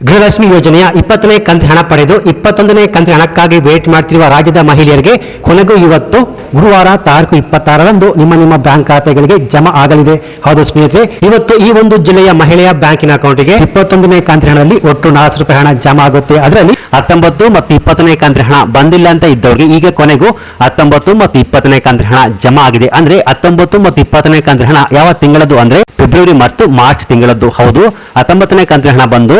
ಗೃಹಲಕ್ಷ್ಮಿ ಯೋಜನೆಯ ಇಪ್ಪತ್ತನೇ ಕಂತು ಹಣ ಪಡೆದು ಇಪ್ಪತ್ತೊಂದನೇ ಕಂತು ಹಣಕ್ಕಾಗಿ ವೇಟ್ ಮಾಡ್ತಿರುವ ರಾಜ್ಯದ ಮಹಿಳೆಯರಿಗೆ ಕೊನೆಗೂ ಇವತ್ತು ಗುರುವಾರ ತಾರೀಕು ಇಪ್ಪತ್ತಾರರಂದು ನಿಮ್ಮ ನಿಮ್ಮ ಬ್ಯಾಂಕ್ ಖಾತೆಗಳಿಗೆ ಜಮಾ ಆಗಲಿದೆ. ಹೌದು ಸ್ನೇಹಿತರೆ, ಇವತ್ತು ಈ ಒಂದು ಜಿಲ್ಲೆಯ ಮಹಿಳೆಯ ಬ್ಯಾಂಕಿನ ಅಕೌಂಟ್ಗೆ ಇಪ್ಪತ್ತೊಂದನೇ ಕಂತು ಹಣದಲ್ಲಿ ಒಟ್ಟು ನಾಲ್ಕು ರೂಪಾಯಿ ಹಣ ಜಮಾ ಆಗುತ್ತೆ. ಅದರಲ್ಲಿ ಹತ್ತೊಂಬತ್ತು ಮತ್ತು ಇಪ್ಪತ್ತನೇ ಕಂತು ಹಣ ಬಂದಿಲ್ಲ ಅಂತ ಇದ್ದವರಿಗೆ ಈಗ ಕೊನೆಗೂ ಹತ್ತೊಂಬತ್ತು ಮತ್ತು ಇಪ್ಪತ್ತನೇ ಕಂತು ಹಣ ಜಮಾ ಆಗಿದೆ. ಅಂದ್ರೆ ಹತ್ತೊಂಬತ್ತು ಮತ್ತು ಇಪ್ಪತ್ತನೇ ಕಂತು ಹಣ ಯಾವ ತಿಂಗಳದ್ದು? ಅಂದ್ರೆ ಫೆಬ್ರವರಿ ಮತ್ತು ಮಾರ್ಚ್ ತಿಂಗಳದ್ದು. ಹೌದು, ಹತ್ತೊಂಬತ್ತನೇ ಕಂತು ಹಣ ಬಂದು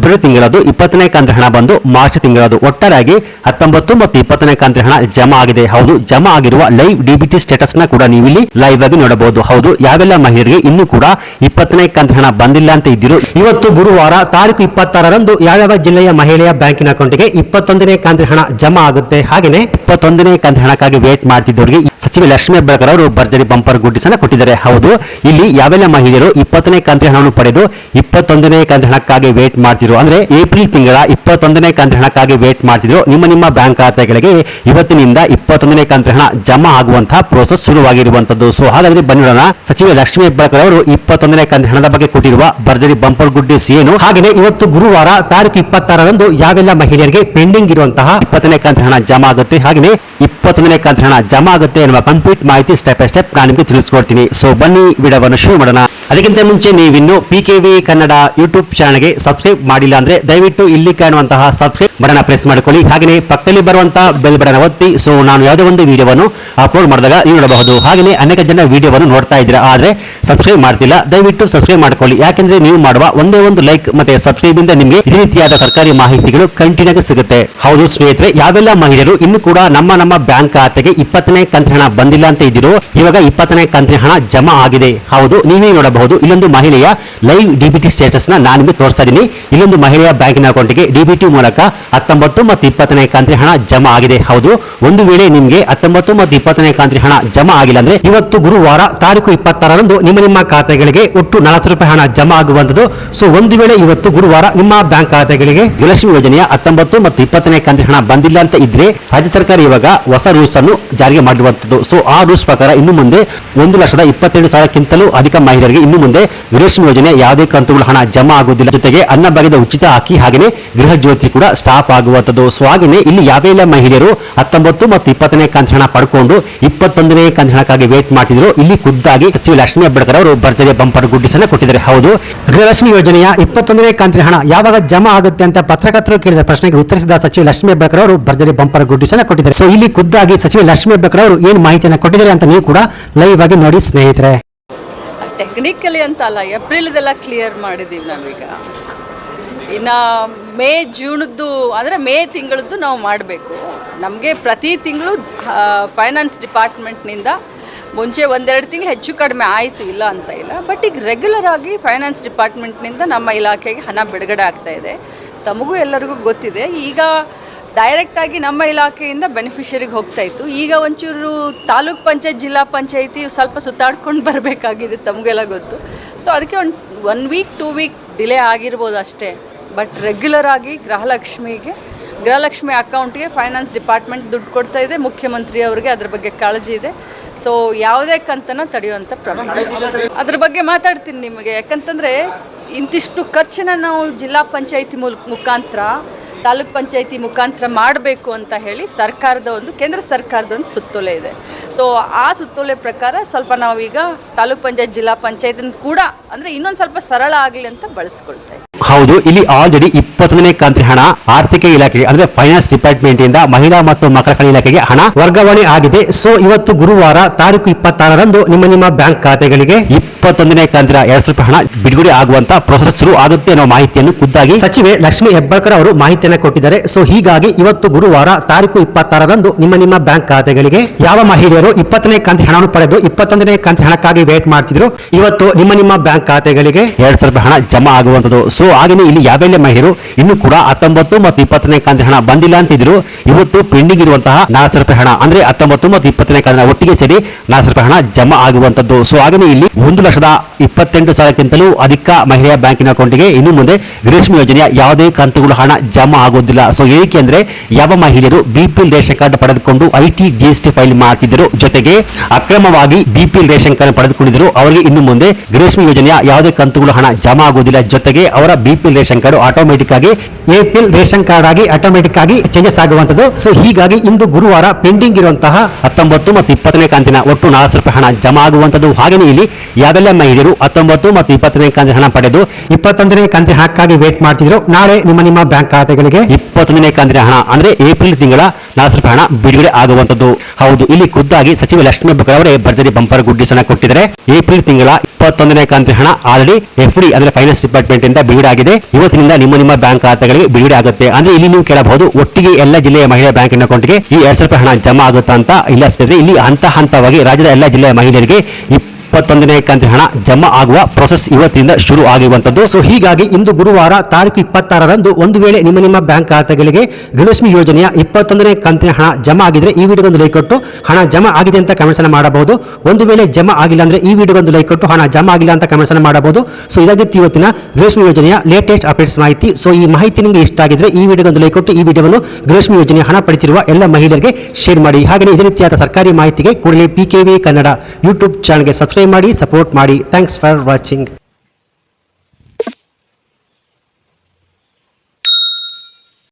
ಫೆಬ್ರವರಿ ತಿಂಗಳದು ಇಪ್ಪತ್ತನೇ ಕಂತು ಹಣ ಬಂದು ಮಾರ್ಚ್ ತಿಂಗಳದು ಒಟ್ಟಾರೆಯಾಗಿ ಹತ್ತೊಂಬತ್ತು ಮತ್ತು ಇಪ್ಪತ್ತನೇ ಕಂತು ಹಣ ಜಮಾ ಆಗಿದೆ. ಹೌದು, ಜಮಾ ಆಗಿರುವ ಲೈವ್ ಡಿಬಿಟಿ ಸ್ಟೇಟಸ್ನ ಕೂಡ ನೀವು ಇಲ್ಲಿ ಲೈವ್ ಆಗಿ ನೋಡಬಹುದು. ಹೌದು, ಯಾವೆಲ್ಲ ಮಹಿಳೆಯರಿಗೆ ಇನ್ನೂ ಕೂಡ ಇಪ್ಪತ್ತನೇ ಕಂತು ಹಣ ಬಂದಿಲ್ಲ ಅಂತ ಇದ್ದಿರು, ಇವತ್ತು ಗುರುವಾರ ತಾರೀಕು ಇಪ್ಪತ್ತಾರರಂದು ಯಾವ್ಯಾವ ಜಿಲ್ಲೆಯ ಮಹಿಳೆಯ ಬ್ಯಾಂಕಿನ ಅಕೌಂಟ್ಗೆ ಇಪ್ಪತ್ತೊಂದನೇ ಕಂತು ಹಣ ಜಮಾ ಆಗುತ್ತೆ? ಹಾಗೆಯೇ ಇಪ್ಪತ್ತೊಂದನೇ ಕಂತು ಹಣಕ್ಕಾಗಿ ವೇಟ್ ಮಾಡ್ತಿದ್ದವರಿಗೆ ಸಚಿವ ಲಕ್ಷ್ಮೀ ಹೆಬ್ಬಾಳ್ಕರ್ ಅವರು ಭರ್ಜರಿ ಬಂಪರ್ ಗುಡ್ಡಿಸನ್ನ ಕೊಟ್ಟಿದ್ದಾರೆ. ಹೌದು, ಇಲ್ಲಿ ಯಾವೆಲ್ಲ ಮಹಿಳೆಯರು ಇಪ್ಪತ್ತನೇ ಕಂತು ಹಣವನ್ನು ಪಡೆದು ಇಪ್ಪತ್ತೊಂದನೇ ಕಂತು ಹಣಕ್ಕಾಗಿ ವೇಟ್ ಮಾಡ್ತಿದ್ರು. ಅಂದ್ರೆ ಏಪ್ರಿಲ್ ತಿಂಗಳ ಇಪ್ಪತ್ತೊಂದನೇ ಕಂತು ಹಣಕ್ಕಾಗಿ ವೇಟ್ ಮಾಡ್ತಿದ್ರು. ನಿಮ್ಮ ನಿಮ್ಮ ಬ್ಯಾಂಕ್ ಖಾತೆಗಳಿಗೆ ಇವತ್ತಿನಿಂದ ಇಪ್ಪತ್ತೊಂದನೇ ಕಂತು ಹಣ ಜಮಾ ಆಗುವಂತಹ ಪ್ರೋಸೆಸ್ ಶುರುವಾಗಿರುವಂತದ್ದು. ಸೊ ಹಾಗಾದ್ರೆ ಬನ್ನಿ ನೋಡೋಣ. ಸಚಿವ ಲಕ್ಷ್ಮೀ ಹೆಬ್ಬಾಳ್ಕರ್ ಅವರು ಇಪ್ಪತ್ತೊಂದನೇ ಕಂತು ಹಣದ ಬಗ್ಗೆ ಕೊಟ್ಟಿರುವ ಭರ್ಜರಿ ಬಂಪರ್ ಗುಡ್ಡಿಸ್ ಏನು? ಹಾಗೆಯೇ ಇವತ್ತು ಗುರುವಾರ ತಾರೀಕು ಇಪ್ಪತ್ತಾರರಂದು ಯಾವೆಲ್ಲ ಮಹಿಳೆಯರಿಗೆ ಪೆಂಡಿಂಗ್ ಇರುವಂತಹ ಇಪ್ಪತ್ತನೇ ಕಂತು ಹಣ ಜಮಾ ಆಗುತ್ತೆ? ಹಾಗೆಯೇ ಇಪ್ಪತ್ತೊಂದನೇ ಕಂತು ಹಣ ಜಮಾ ಆಗುತ್ತೆ ಎನ್ನುವ ಕಂಪ್ಲೀಟ್ ಮಾಹಿತಿ ಸ್ಟೆಪ್ ಬೈ ಸ್ಟೆಪ್ ನಾನು ನಿಮಗೆ ತಿಳಿಸ್ಕೊಡ್ತೀನಿ. ಸೊ ಬನ್ನಿ, ವಿಡಿಯೋವನ್ನು ಶುರು ಮಾಡೋಣ. ಅದಕ್ಕಿಂತ ಮುಂಚೆ ನೀವಿನ್ನು P K V Kannada YouTube ಚಾನಲ್ಗೆ ಸಬ್ಸ್ಕ್ರೈಬ್ ಮಾಡಿಲ್ಲ ಅಂದ್ರೆ ದಯವಿಟ್ಟು ಇಲ್ಲಿ ಕಾಣುವಂತಹ ಸಬ್ಸ್ಕ್ರೈಬ್ ಬಟನ್ ಪ್ರೆಸ್ ಮಾಡಿಕೊಳ್ಳಿ. ಹಾಗೆಯೇ ಪಕ್ಕದಲ್ಲಿ ಬರುವಂತಹ ಬೆಲ್ ಬಟನ್ ಒತ್ತಿ. ಸೊ ನಾನು ಯಾವುದೇ ಒಂದು ವಿಡಿಯೋವನ್ನು ಅಪ್ಲೋಡ್ ಮಾಡಿದಾಗ ನೀವು ನೋಡಬಹುದು. ಹಾಗೆಯೇ ಅನೇಕ ಜನ ವಿಡಿಯೋವನ್ನು ನೋಡ್ತಾ ಇದ್ದೀರಾ ಆದ್ರೆ ಸಬ್ಸ್ಕ್ರೈಬ್ ಮಾಡ್ತಿಲ್ಲ. ದಯವಿಟ್ಟು ಸಬ್ಸ್ಕ್ರೈಬ್ ಮಾಡ್ಕೊಳ್ಳಿ. ಯಾಕೆಂದ್ರೆ ನೀವು ಮಾಡುವ ಒಂದೇ ಒಂದು ಲೈಕ್ ಮತ್ತೆ ಸಬ್ಸ್ಕ್ರೈಬ್ ಇಂದ ನಿಮಗೆ ಈ ರೀತಿಯಾದ ಸರ್ಕಾರಿ ಮಾಹಿತಿಗಳು ಕಂಟಿನ್ಯೂ ಸಿಗುತ್ತೆ. ಹೌದು ಸ್ನೇಹಿತರೆ, ಯಾವೆಲ್ಲ ಮಹಿಳೆಯರು ಇನ್ನು ಕೂಡ ನಮ್ಮ ನಮ್ಮ ಬ್ಯಾಂಕ್ ಖಾತೆಗೆ ಇಪ್ಪತ್ತನೇ ಕಂತಿನ ಹಣ ಬಂದಿಲ್ಲ ಅಂತ ಇದ್ದೀರೋ, ಇವಾಗ ಇಪ್ಪತ್ತನೇ ಕಂತಿನ ಹಣ ಜಮಾ ಆಗಿದೆ. ಹೌದು, ನೀವೇ ನೋಡಬಹುದು. ಇಲ್ಲೊಂದು ಮಹಿಳೆಯ ಲೈವ್ ಡಿಬಿಟಿ ಸ್ಟೇಟಸ್ನ ನಾನು ನಿಮಗೆ ತೋರಿಸ್ತಾ ಇದ್ದೀನಿ. ಇಲ್ಲೊಂದು ಮಹಿಳೆಯ ಬ್ಯಾಂಕಿನ ಅಕೌಂಟ್ಗೆ ಡಿಬಿಟಿ ಮೂಲಕ ಹತ್ತೊಂಬತ್ತು ಮತ್ತು ಇಪ್ಪತ್ತನೇ ಕಾಂತ್ರಿ ಹಣ ಜಮಾ ಆಗಿದೆ. ಹೌದು, ಒಂದು ವೇಳೆ ನಿಮಗೆ ಹತ್ತೊಂಬತ್ತು ಮತ್ತು ಇಪ್ಪತ್ತನೇ ಕಾಂತ್ರಿ ಹಣ ಜಮಾ ಆಗಿಲ್ಲ ಅಂದ್ರೆ ಇವತ್ತು ಗುರುವಾರ ತಾರೀಕು ಇಪ್ಪತ್ತಾರರಂದು ನಿಮ್ಮ ನಿಮ್ಮ ಖಾತೆಗಳಿಗೆ ಒಟ್ಟು ನಾಲ್ಕು ರೂಪಾಯಿ ಹಣ ಜಮಾ ಆಗುವಂತದ್ದು ಸೊ ಒಂದು ವೇಳೆ ಇವತ್ತು ಗುರುವಾರ ನಿಮ್ಮ ಬ್ಯಾಂಕ್ ಖಾತೆಗಳಿಗೆ ಗೃಹಲಕ್ಷ್ಮಿ ಯೋಜನೆಯ ಹತ್ತೊಂಬತ್ತು ಮತ್ತು ಇಪ್ಪತ್ತನೇ ಕಂತಿನ ಹಣ ಬಂದಿಲ್ಲ ಅಂತ ಇದ್ರೆ ರಾಜ್ಯ ಸರ್ಕಾರ ಇವಾಗ ಹೊಸ ರೂಲ್ಸ್ ಅನ್ನು ಜಾರಿಗೆ ಮಾಡಿರುವಂತದ್ದು ಸೊ ಆ ರೂಲ್ಸ್ ಪ್ರಕಾರ ಇನ್ನು ಮುಂದೆ ಒಂದು ಲಕ್ಷದ ಇಪ್ಪತ್ತೆರಡು ಸಾವಿರಕ್ಕಿಂತಲೂ ಅಧಿಕ ಮಹಿಳೆಯರಿಗೆ ಇನ್ನು ಮುಂದೆ ಗೃಹಲಕ್ಷ್ಮಿ ಯೋಜನೆ ಯಾವುದೇ ಕಂತುಗಳು ಹಣ ಜಮಾ ಆಗುವುದಿಲ್ಲ. ಜೊತೆಗೆ ಅನ್ನಭಾಗ್ಯದ ಉಚಿತ ಅಕ್ಕಿ ಹಾಗೆಯೇ ಗೃಹ ಜ್ಯೋತಿ ಕೂಡ ಸ್ಟಾಪ್ ಆಗುವಂತದ್ದು ಸೊ ಹಾಗೆಯೇ ಇಲ್ಲಿ ಯಾವೆಲ್ಲ ಮಹಿಳೆಯರು ಹತ್ತೊಂಬತ್ತು ಮತ್ತು ಇಪ್ಪತ್ತನೇ ಕಂತಣ ಹಣ ಪಡ್ಕೊಂಡು ಇಪ್ಪತ್ತೊಂದನೇ ಕಂತಣಕ್ಕಾಗಿ ವೇಟ್ ಮಾಡ್ತಿದ್ರು ಇಲ್ಲಿ ಖುದ್ದಾಗಿ ಸಚಿವ ಲಕ್ಷ್ಮೀ ಹೆಬ್ಬಾಳ್ಕರ್ ಅವರು ಭರ್ಜರಿ ಬಂಪರ್ ಗುಡ್ಡಿಸನ್ನ ಕೊಟ್ಟಿದ್ದಾರೆ. ಹೌದು. ಗೃಹಲಕ್ಷ್ಮಿ ಯೋಜನೆಯ ಇಪ್ಪತ್ತೊಂದನೇ ಕಂತಿನ ಹಣ ಯಾವಾಗ ಜಮಾ ಆಗುತ್ತೆ ಅಂತ ಪತ್ರಕರ್ತರು ಕೇಳಿದ ಪ್ರಶ್ನೆಗೆ ಉತ್ತರಿಸಿದ ಸಚಿವ ಲಕ್ಷ್ಮೀ ಹೆಬ್ಬಾಳ್ಕರ್ ಅವರು ಭರ್ಜರಿ ಬಂಪರ್ ಗುಡ್ಡಿಸನ್ನ ಕೊಟ್ಟಿದ್ದಾರೆ. ಸೊ ಇಲ್ಲಿ ಖುದ್ದಾಗಿ ಸಚಿವ ಲಕ್ಷ್ಮೀ ಹೆಬ್ಬಾಳ್ಕರ್ ಅವರು ಏನು ಮಾಹಿತಿಯನ್ನು ಕೊಟ್ಟಿದ್ದಾರೆ ಅಂತ ನೀವು ಕೂಡ ಲೈವ್ ಆಗಿ ನೋಡಿ ಸ್ನೇಹಿತರೆ. ಟೆಕ್ನಿಕಲಿ ಅಂತ ಅಲ್ಲ ಏಪ್ರಿಲ್ದೆಲ್ಲ ಕ್ಲಿಯರ್ ಮಾಡಿದ್ದೀವಿ ನಾವೀಗ. ಇನ್ನು ಮೇ ಜೂನದ್ದು ಅಂದರೆ ಮೇ ತಿಂಗಳದ್ದು ನಾವು ಮಾಡಬೇಕು. ನಮಗೆ ಪ್ರತಿ ತಿಂಗಳು ಫೈನಾನ್ಸ್ ಡಿಪಾರ್ಟ್ಮೆಂಟ್ನಿಂದ ಮುಂಚೆ ಒಂದೆರಡು ತಿಂಗಳು ಹೆಚ್ಚು ಕಡಿಮೆ ಆಯಿತು ಇಲ್ಲ ಅಂತ ಇಲ್ಲ. ಬಟ್ ಈಗ ರೆಗ್ಯುಲರ್ ಆಗಿ ಫೈನಾನ್ಸ್ ಡಿಪಾರ್ಟ್ಮೆಂಟ್ನಿಂದ ನಮ್ಮ ಇಲಾಖೆಗೆ ಹಣ ಬಿಡುಗಡೆ ಆಗ್ತಾ ಇದೆ. ತಮಗೂ ಎಲ್ಲರಿಗೂ ಗೊತ್ತಿದೆ. ಈಗ ಡೈರೆಕ್ಟಾಗಿ ನಮ್ಮ ಇಲಾಖೆಯಿಂದ ಬೆನಿಫಿಷರಿಗೆ ಹೋಗ್ತಾ ಇತ್ತು. ಈಗ ಒಂಚೂರು ತಾಲೂಕ್ ಪಂಚಾಯತ್, ಜಿಲ್ಲಾ ಪಂಚಾಯತಿ ಸ್ವಲ್ಪ ಸುತ್ತಾಡ್ಕೊಂಡು ಬರಬೇಕಾಗಿದೆ ತಮಗೆಲ್ಲ ಗೊತ್ತು. ಸೊ ಅದಕ್ಕೆ ಒಂದು one week two week delay ಆಗಿರ್ಬೋದು ಅಷ್ಟೇ. ಬಟ್ ರೆಗ್ಯುಲರ್ ಆಗಿ ಗೃಹಲಕ್ಷ್ಮಿಗೆ, ಗೃಹಲಕ್ಷ್ಮಿ ಅಕೌಂಟ್ಗೆ ಫೈನಾನ್ಸ್ ಡಿಪಾರ್ಟ್ಮೆಂಟ್ ದುಡ್ಡು ಕೊಡ್ತಾ ಇದೆ, ಮುಖ್ಯಮಂತ್ರಿ ಅವರಿಗೆ ಅದ್ರ ಬಗ್ಗೆ ಕಾಳಜಿ ಇದೆ. ಸೊ ಯಾವುದೇ ಕಂತನ ತಡೆಯುವಂಥ ಪ್ರಮಾಣ ಅದ್ರ ಬಗ್ಗೆ ಮಾತಾಡ್ತೀನಿ ನಿಮಗೆ. ಯಾಕಂತಂದರೆ, ಇಂತಿಷ್ಟು ಖರ್ಚನ್ನ ನಾವು ಜಿಲ್ಲಾ ಪಂಚಾಯಿತಿ ಮೂಲ, ಮುಖಾಂತರ, ತಾಲೂಕ್ ಪಂಚಾಯಿತಿ ಮುಖಾಂತರ ಮಾಡಬೇಕು ಅಂತ ಹೇಳಿ ಸರ್ಕಾರದ ಒಂದು, ಕೇಂದ್ರ ಸರ್ಕಾರದ ಒಂದು ಸುತ್ತೋಲೆ ಇದೆ. ಸೊ ಆ ಸುತ್ತೋಲೆ ಪ್ರಕಾರ ಸ್ವಲ್ಪ ನಾವೀಗ ತಾಲೂಕ್ ಪಂಚಾಯತ್, ಜಿಲ್ಲಾ ಪಂಚಾಯತಿನ ಕೂಡ ಅಂದರೆ ಇನ್ನೊಂದು ಸ್ವಲ್ಪ ಸರಳ ಆಗಲಿ ಅಂತ ಬಳಸ್ಕೊಳ್ತಾ. ಹೌದು, ಇಲ್ಲಿ ಆಲ್ರೆಡಿ ಇಪ್ಪತ್ತೊಂದನೇ ಕಂತಿನ ಹಣ ಆರ್ಥಿಕ ಇಲಾಖೆಗೆ, ಅಂದ್ರೆ ಫೈನಾನ್ಸ್ ಡಿಪಾರ್ಟ್ಮೆಂಟ್ ಇಂದ ಮಹಿಳಾ ಮತ್ತು ಮಕ್ಕಳ ಕಲ್ಯಾಣ ಇಲಾಖೆಗೆ ಹಣ ವರ್ಗಾವಣೆ ಆಗಿದೆ. ಸೊ ಇವತ್ತು ಗುರುವಾರ ತಾರೀಕು ಇಪ್ಪತ್ತಾರರಂದು ನಿಮ್ಮ ನಿಮ್ಮ ಬ್ಯಾಂಕ್ ಖಾತೆಗಳಿಗೆ ಇಪ್ಪತ್ತೊಂದನೇ ಕಂತಿನ ಎರಡು ಸಾವಿರ ಹಣ ಬಿಡುಗಡೆ ಆಗುವಂತ ಪ್ರೊಸೆಸ್ ಶುರು ಆಗುತ್ತೆ ಅನ್ನೋ ಮಾಹಿತಿಯನ್ನು ಖುದ್ದಾಗಿ ಸಚಿವೆ ಲಕ್ಷ್ಮಿ ಹೆಬ್ಬಾಳ್ಕರ್ ಅವರು ಮಾಹಿತಿಯನ್ನು ಕೊಟ್ಟಿದ್ದಾರೆ. ಸೊ ಹೀಗಾಗಿ ಇವತ್ತು ಗುರುವಾರ ತಾರೀಕು ಇಪ್ಪತ್ತಾರರಂದು ನಿಮ್ಮ ನಿಮ್ಮ ಬ್ಯಾಂಕ್ ಖಾತೆಗಳಿಗೆ ಯಾವ ಮಹಿಳೆಯರು ಇಪ್ಪತ್ತನೇ ಕಂತಿನ ಹಣವನ್ನು ಪಡೆದು ಇಪ್ಪತ್ತೊಂದನೇ ಕಂತಿನ ಹಣಕ್ಕಾಗಿ ವೇಟ್ ಮಾಡ್ತಿದ್ರು, ಇವತ್ತು ನಿಮ್ಮ ನಿಮ್ಮ ಬ್ಯಾಂಕ್ ಖಾತೆಗಳಿಗೆ ಎರಡ್ ಸಾವಿರ ರೂಪಾಯಿ ಹಣ ಜಮಾ ಆಗುವಂತದ್ದು ಸೊ ಹಾಗೆಯೇ ಇಲ್ಲಿ ಯಾವೆಲ್ಲ ಮಹಿಳೆಯರು ಇನ್ನು ಕೂಡ ಹತ್ತೊಂಬತ್ತು ಮತ್ತು ಇಪ್ಪತ್ತನೇ ಕಂತಿನ ಹಣ ಬಂದಿಲ್ಲ ಅಂತಿದ್ರು, ಇವತ್ತು ಪೆಂಡಿಂಗ್ ಇರುವಂತಹ ನಾಲ್ಕು ರೂಪಾಯಿ ಹಣ, ಅಂದ್ರೆ ಹತ್ತೊಂಬತ್ತು ಮತ್ತು ಇಪ್ಪತ್ತನೇ ಕಂತಿನ ಒಟ್ಟಿಗೆ ಸೇರಿ ನಾಲ್ಕು ರೂಪಾಯಿ ಹಣ ಜಮಾ ಆಗುವಂತದ್ದು ಸೊ ಹಾಗೆಯೇ ಇಲ್ಲಿ ಒಂದು ಲಕ್ಷದ ಇಪ್ಪತ್ತೆಂಟು ಸಾವಿರಕ್ಕಿಂತಲೂ ಅಧಿಕ ಮಹಿಳೆಯ ಬ್ಯಾಂಕಿನ ಅಕೌಂಟ್ಗೆ ಇನ್ನು ಮುಂದೆ ಗ್ರೀಷ್ಮ ಯೋಜನೆಯ ಯಾವುದೇ ಕಂತುಗಳು ಹಣ ಜಮಾ ಆಗೋದಿಲ್ಲ ಸೊ ಏಕೆ ಅಂದ್ರೆ ಯಾವ ಮಹಿಳೆಯರು ಬಿಪಿಎಲ್ ರೇಷನ್ ಕಾರ್ಡ್ ಪಡೆದುಕೊಂಡು ಐಟಿ ಜಿಎಸ್ಟಿ ಫೈಲ್ ಮಾಡ್ತಿದ್ದರು ಜೊತೆಗೆ ಅಕ್ರಮವಾಗಿ ಬಿಪಿಎಲ್ ರೇಷನ್ ಕಾರ್ಡ್ ಪಡೆದುಕೊಂಡಿದ್ದರು, ಅವರಿಗೆ ಇನ್ನು ಮುಂದೆ ಗ್ರೀಷ್ಮ ಯೋಜನೆಯ ಯಾವುದೇ ಕಂತುಗಳು ಹಣ ಜಮಾ ಆಗುವುದಿಲ್ಲ. ಜೊತೆಗೆ ಅವರ ಬಿಪಿಎಲ್ ರೇಷನ್ ಕಾರ್ಡ್ ಆಟೋಮೆಟಿಕ್ ಆಗಿ ಎಪಿಎಲ್ ರೇಷನ್ ಕಾರ್ಡ್ ಆಗಿ ಆಟೋಮೆಟಿಕ್ ಆಗಿ ಚೇಂಜಸ್ ಆಗುವಂತದ್ದು ಸೊ ಹೀಗಾಗಿ ಇಂದು ಗುರುವಾರ ಪೆಂಡಿಂಗ್ ಇರುವಂತಹ ಹತ್ತೊಂಬತ್ತು ಮತ್ತು ಇಪ್ಪತ್ತನೇ ಕಂತಿನ ಒಟ್ಟು ನಾಲ್ಕು ರೂಪಾಯಿ ಹಣ ಜಮಾ ಆಗುವಂತದ್ದು ಹಾಗೆಯೇ ಇಲ್ಲಿ ಯಾವೆಲ್ಲ ಮಹಿಳೆಯರು ಹತ್ತೊಂಬತ್ತು ಮತ್ತು ಇಪ್ಪತ್ತನೇ ಕಂತಿನ ಹಣ ಪಡೆದು ಇಪ್ಪತ್ತೊಂದನೇ ಕಂತಿನ ಹಣಕ್ಕಾಗಿ ವೇಟ್ ಮಾಡ್ತಿದ್ರು, ನಾಳೆ ನಿಮ್ಮ ನಿಮ್ಮ ಬ್ಯಾಂಕ್ ಖಾತೆಗಳಿಗೆ ಇಪ್ಪತ್ತೊಂದನೇ ಕಂತಿನ ಹಣ, ಅಂದ್ರೆ ಏಪ್ರಿಲ್ ತಿಂಗಳ ರೂಪಾಯಿ ಹಣ ಬಿಡುಗಡೆ ಆಗುವಂತದ್ದು ಹೌದು, ಇಲ್ಲಿ ಖುದ್ದಾಗಿ ಸಚಿವ ಲಕ್ಷ್ಮೀ ಬಗ್ಗೆ ಅವರೇ ಭರ್ಜರಿ ಬಂಪರ್ ಗುಡ್ಡಿಸ್ ಅನ್ನ ಕೊಟ್ಟಿದ್ದಾರೆ. ಏಪ್ರಿಲ್ ತಿಂಗಳ ಇಪ್ಪತ್ತೊಂದನೇ ಕಂತಿನ ಹಣ ಆಲ್ರೆಡಿ ಎಫ್ ಡಿ ಅಂದ್ರೆ ಫೈನಾನ್ಸ್ ಡಿಪಾರ್ಟ್ಮೆಂಟ್ ಇಂದ ಬಿಡುಗಡೆ ಆಗಿದೆ. ಇವತ್ತಿನಿಂದ ನಿಮ್ಮ ನಿಮ್ಮ ಬ್ಯಾಂಕ್ ಖಾತೆಗಳಿಗೆ ಬಿಡುಗಡೆ ಆಗುತ್ತೆ. ಅಂದ್ರೆ ಇಲ್ಲಿ ನೀವು ಕೇಳಬಹುದು, ಒಟ್ಟಿಗೆ ಎಲ್ಲ ಜಿಲ್ಲೆಯ ಮಹಿಳಾ ಬ್ಯಾಂಕಿನ ಅಕೌಂಟ್ಗೆ ಈ ಎರಡ್ ಸಾವಿರ ರೂಪಾಯಿ ಹಣ ಜಮಾ ಆಗುತ್ತಾ ಅಂತ ಇಲ್ಲ ಸ್ನೇಹಿತರೆ, ಇಲ್ಲಿ ಹಂತ ಹಂತವಾಗಿ ರಾಜ್ಯದ ಎಲ್ಲ ಜಿಲ್ಲೆಯ ಮಹಿಳೆಯರಿಗೆ ಇಪ್ಪತ್ತೊಂದನೇ ಕಂತಿನ ಹಣ ಜಮಾ ಆಗುವ ಪ್ರೊಸೆಸ್ ಇವತ್ತಿನಿಂದ ಶುರು ಆಗಿರುವಂತದ್ದು ಸೊ ಹೀಗಾಗಿ ಇಂದು ಗುರುವಾರ ತಾರೀಕು ಇಪ್ಪತ್ತಾರರಂದು ಒಂದು ವೇಳೆ ನಿಮ್ಮ ನಿಮ್ಮ ಬ್ಯಾಂಕ್ ಖಾತೆಗಳಿಗೆ ಗೃಹಲಕ್ಷ್ಮಿ ಯೋಜನೆಯ ಇಪ್ಪತ್ತೊಂದನೇ ಕಂತಿನ ಹಣ ಜಮಾ ಆಗಿದ್ರೆ ಈ ವಿಡಿಯೋಗೊಂದು ಲೈಕ್ ಕೊಟ್ಟು ಹಣ ಜಮಾ ಆಗಿದೆ ಅಂತ ಕಮೆಂಟ್ಸ್ ಮಾಡಬಹುದು. ಒಂದು ವೇಳೆ ಜಮಾ ಆಗಿಲ್ಲ ಅಂದ್ರೆ ಈ ವಿಡಿಯೋಗೊಂದು ಲೈಕ್ ಕೊಟ್ಟು ಹಣ ಜಮಾ ಆಗಿಲ್ಲ ಅಂತ ಕಮೆಂಟ್ಸ್ ಅನ್ನು ಮಾಡಬಹುದು. ಸೊ ಇದಾಗಿತ್ತು ಇವತ್ತಿನ ಗೃಹಲಕ್ಷ್ಮಿ ಯೋಜನೆಯ ಲೇಟೆಸ್ಟ್ ಅಪ್ಡೇಟ್ಸ್ ಮಾಹಿತಿ. ಸೊ ಈ ಮಾಹಿತಿ ನಿಮಗೆ ಇಷ್ಟ ಆಗಿದ್ರೆ ಈ ವಿಡಿಯೋಗೊಂದು ಲೈಕ್ ಕೊಟ್ಟು ಈ ವಿಡಿಯೋವನ್ನು ಗೃಹಲಕ್ಷ್ಮಿ ಯೋಜನೆ ಹಣ ಪಡೆದಿರುವ ಎಲ್ಲ ಮಹಿಳೆಯರಿಗೆ ಶೇರ್ ಮಾಡಿ. ಹಾಗೆ ಇದೇ ರೀತಿಯಾದ ಸರ್ಕಾರಿ ಮಾಹಿತಿಗೆ ಕೂಡಲೇ P K V Kannada YouTube ಚಾನಲ್ಗೆ ಸಬ್ಸ್ಕ್ರೈಬ್ ಮಾಡಿ ಸಪೋರ್ಟ್ ಮಾಡಿ. Thanks for watching